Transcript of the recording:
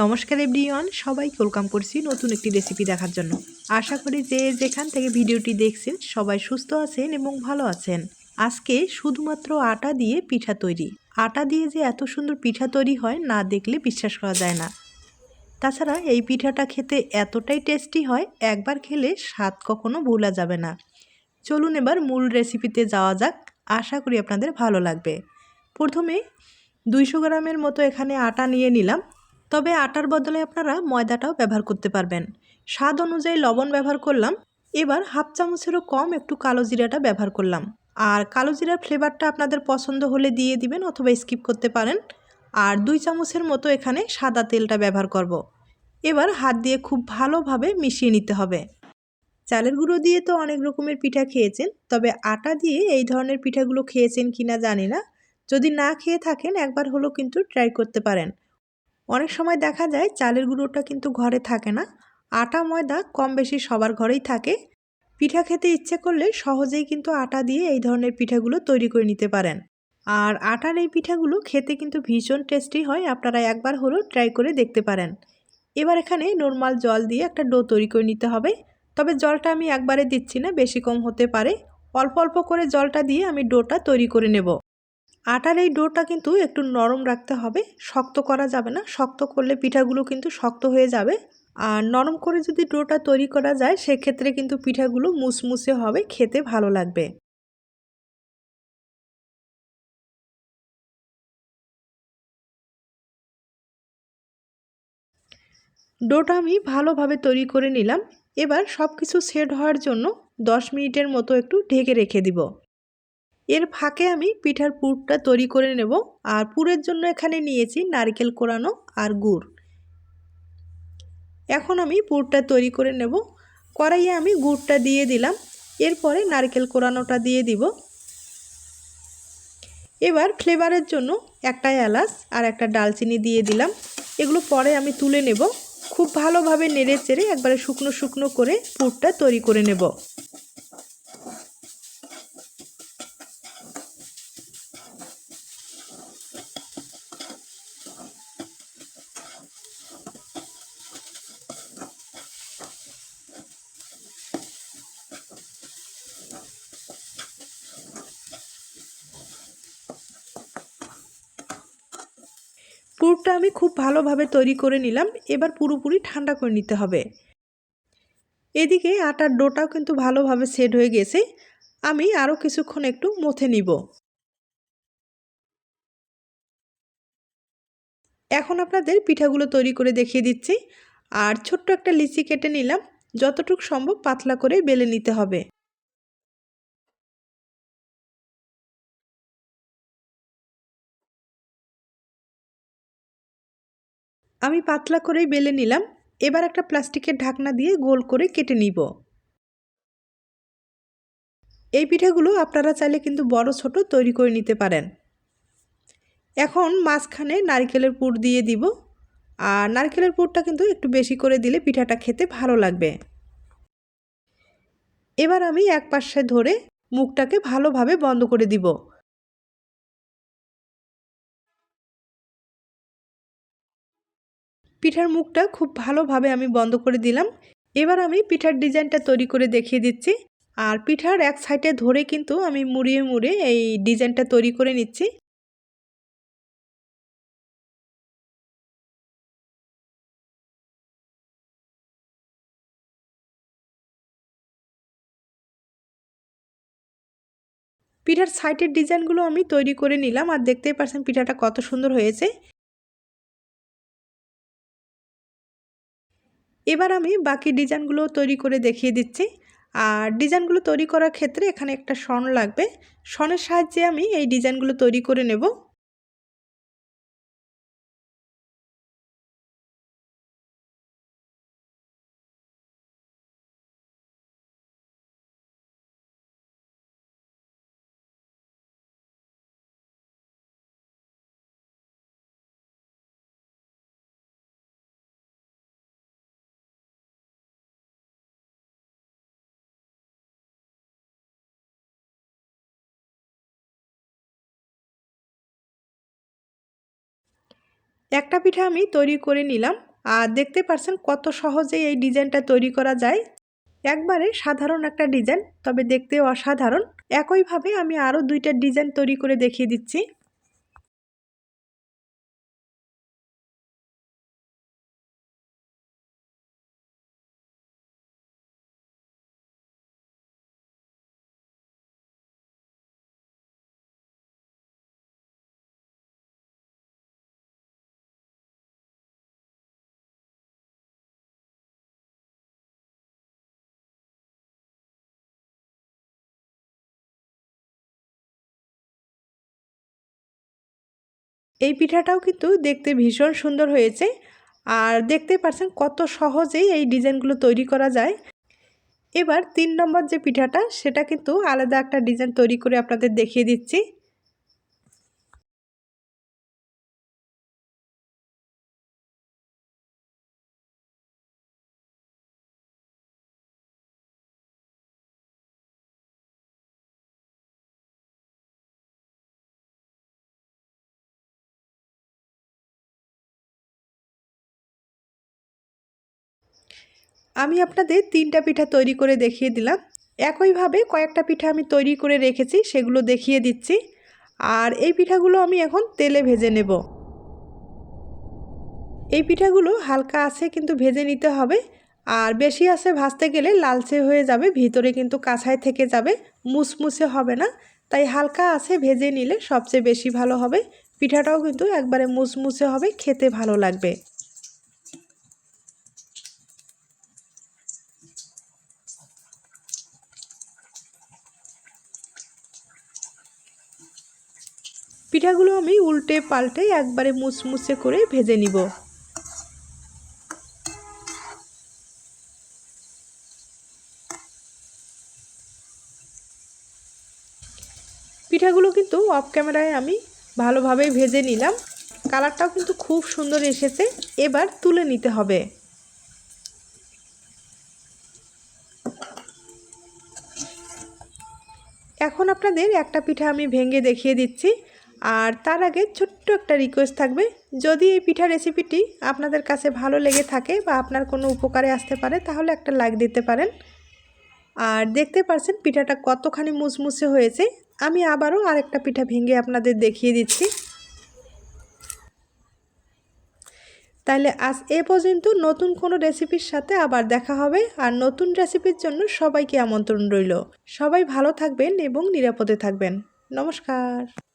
নমস্কার এভরিওয়ান, সবাইকে ওয়েলকাম করছি নতুন একটি রেসিপি দেখার জন্য। আশা করি যে যেখান থেকে ভিডিওটি দেখছেন সবাই সুস্থ আছেন এবং ভালো আছেন। আজকে শুধুমাত্র আটা দিয়ে পিঠা তৈরি। আটা দিয়ে যে এত সুন্দর পিঠা তৈরি হয়, না দেখলে বিশ্বাস করা যায় না। তাছাড়া এই পিঠাটা খেতে এতটাই টেস্টি হয়, একবার খেলে স্বাদ কখনো ভোলা যাবে না। চলুন এবার মূল রেসিপিতে যাওয়া যাক। আশা করি আপনাদের ভালো লাগবে। প্রথমে দুইশো গ্রামের মতো এখানে আটা নিয়ে নিলাম। তবে আটার বদলে আপনারা ময়দাটাও ব্যবহার করতে পারবেন। স্বাদ অনুযায়ী লবণ ব্যবহার করলাম, এবার হাফ চামচেরও কম একটু কালো জিরাটা ব্যবহার করলাম। আর কালো জিরার ফ্লেভারটা আপনাদের পছন্দ হলে দিয়ে দিবেন অথবা স্কিপ করতে পারেন। আর দুই চামচের মতো এখানে সাদা তেলটা ব্যবহার করব। এবার হাত দিয়ে খুব ভালোভাবে মিশিয়ে নিতে হবে। চালের গুঁড়ো দিয়ে তো অনেক রকমের পিঠা খেয়েছেন, তবে আটা দিয়ে এই ধরনের পিঠাগুলো খেয়েছেন কিনা জানি না। যদি না খেয়ে থাকেন, একবার হলেও কিন্তু ট্রাই করতে পারেন। অনেক সময় দেখা যায় চালের গুঁড়োটা কিন্তু ঘরে থাকে না। আটা, ময়দা কম বেশি সবার ঘরেই থাকে। পিঠা খেতে ইচ্ছে করলে সহজেই কিন্তু আটা দিয়ে এই ধরনের পিঠাগুলো তৈরি করে নিতে পারেন। আর আটার এই পিঠাগুলো খেতে কিন্তু ভীষণ টেস্টি হয়, আপনারা একবার হলেও ট্রাই করে দেখতে পারেন। এবার এখানে নর্মাল জল দিয়ে একটা ডো তৈরি করে নিতে হবে। তবে জলটা আমি একবারে দিচ্ছি না, বেশি কম হতে পারে। অল্প অল্প করে জলটা দিয়ে আমি ডোটা তৈরি করে নেব। আটার এই ডোটা কিন্তু একটু নরম রাখতে হবে, শক্ত করা যাবে না, শক্ত করলে পিঠাগুলো কিন্তু শক্ত হয়ে যাবে। আর নরম করে যদি ডোটা তৈরি করা যায়, সেক্ষেত্রে কিন্তু পিঠাগুলো মুসমুসে হবে, খেতে ভালো লাগবে। ডোটা আমি ভালোভাবে তৈরি করে নিলাম। এবার সব কিছু সেট হওয়ার জন্য দশ মিনিটের মতো একটু ঢেকে রেখে দিব। এর ফাঁকে আমি পিঠার পুরটা তৈরি করে নেব আর পুরের জন্য এখানে নিয়েছি নারকেল কোরানো আর গুড়। এখন আমি পুরটা তৈরি করে নেব। কড়াইয়ে আমি গুড়টা দিয়ে দিলাম। এরপরে নারকেল কোরানোটা দিয়ে দিব। এবার ফ্লেভারের জন্য একটা এলাচ আর একটা ডালচিনি দিয়ে দিলাম। এগুলো পরে আমি তুলে নেব। খুব ভালোভাবে নেড়ে চেড়ে একবারে শুকনো শুকনো করে পুরটা তৈরি করে নেব। পুরটা আমি খুব ভালোভাবে তৈরি করে নিলাম। এবার পুরোপুরি ঠান্ডা করে নিতে হবে। এদিকে আটার ডোটাও কিন্তু ভালোভাবে সেট হয়ে গেছে। আমি আরও কিছুক্ষণ একটু মথে নিব। এখন আপনাদের পিঠাগুলো তৈরি করে দেখিয়ে দিচ্ছি। আর ছোট্ট একটা লিচি কেটে নিলাম। যতটুকু সম্ভব পাতলা করে বেলে নিতে হবে। আমি পাতলা করেই বেলে নিলাম। এবার একটা প্লাস্টিকের ঢাকনা দিয়ে গোল করে কেটে নিব। এই পিঠাগুলো আপনারা চাইলে কিন্তু বড়, ছোট তৈরি করে নিতে পারেন। এখন মাঝখানে নারকেলের পুর দিয়ে দিব। আর নারকেলের পুরটা কিন্তু একটু বেশি করে দিলে পিঠাটা খেতে ভালো লাগবে। এবার আমি এক পাশে ধরে মুখটাকে ভালোভাবে বন্ধ করে দিব। পিঠার মুখটা খুব ভালোভাবে আমি বন্ধ করে দিলাম। এবার আমি পিঠার ডিজাইনটা তৈরি করে দেখিয়ে দিচ্ছি। আর পিঠার এক সাইডে ধরে কিন্তু আমি মুড়িয়ে মুড়িয়ে এই ডিজাইনটা তৈরি করে নিচ্ছি। পিঠার সাইডের ডিজাইনগুলো আমি তৈরি করে নিলাম। আর দেখতেই পারছেন পিঠাটা কত সুন্দর হয়েছে। এবার আমি বাকি ডিজাইনগুলো তৈরি করে দেখিয়ে দিচ্ছি। আর ডিজাইনগুলো তৈরি করার ক্ষেত্রে এখানে একটা স্বর্ণ লাগবে। স্বর্ণের সাহায্যে আমি এই ডিজাইনগুলো তৈরি করে নেব। একটা পিঠা আমি তৈরি করে নিলাম। আর দেখতে পারছেন কত সহজে এই ডিজাইনটা তৈরি করা যায়। একবারে সাধারণ একটা ডিজাইন, তবে দেখতে অসাধারণ। একইভাবে আমি আরও দুইটা ডিজাইন তৈরি করে দেখিয়ে দিচ্ছি। এই পিঠাটাও কিন্তু দেখতে ভীষণ সুন্দর হয়েছে। আর দেখতে পাচ্ছেন কত সহজেই এই ডিজাইনগুলো তৈরি করা যায়। এবার তিন নম্বর যে পিঠাটা, সেটা কিন্তু আলাদা একটা ডিজাইন তৈরি করে আপনাদের দেখিয়ে দিচ্ছি। আমি আপনাদের তিনটা পিঠা তৈরি করে দেখিয়ে দিলাম। একইভাবে কয়েকটা পিঠা আমি তৈরি করে রেখেছি, সেগুলো দেখিয়ে দিচ্ছি। আর এই পিঠাগুলো আমি এখন তেলে ভেজে নেব। এই পিঠাগুলো হালকা আছে কিন্তু ভেজে নিতে হবে। আর বেশি আছে ভাজতে গেলে লালচে হয়ে যাবে, ভিতরে কিন্তু কাঁচায় থেকে যাবে, মুসমুসে হবে না। তাই হালকা আছে ভেজে নিলে সবচেয়ে বেশি ভালো হবে। পিঠাটাও কিন্তু একবারে মুসমুসে হবে, খেতে ভালো লাগবে। পিঠাগুলো আমি উল্টে পাল্টে একবারে মুসমুসে করে ভেজে নিব। পিঠাগুলো কিন্তু অফ ক্যামেরায় আমি ভালোভাবে ভেজে নিলাম। কালারটাও কিন্তু খুব সুন্দর এসেছে। এবার তুলে নিতে হবে। এখন আপনাদের একটা পিঠা আমি ভেঙে দেখিয়ে দিচ্ছি। আর তার আগে ছোট্ট একটা রিকোয়েস্ট থাকবে। যদি এই পিঠা রেসিপিটি আপনাদের কাছে ভালো লেগে থাকে বা আপনার কোনো উপকারে আসতে পারে, তাহলে একটা লাইক দিতে পারেন। আর দেখতে পারছেন পিঠাটা কতখানি মুসমুসে হয়েছে। আমি আবারও আরেকটা পিঠা ভেঙে আপনাদের দেখিয়ে দিচ্ছি। তাহলে আজ এ পর্যন্ত নতুন কোনো রেসিপির সাথে আবার দেখা হবে। আর নতুন রেসিপির জন্য সবাইকে আমন্ত্রণ রইল। সবাই ভালো থাকবেন এবং নিরাপদে থাকবেন। নমস্কার।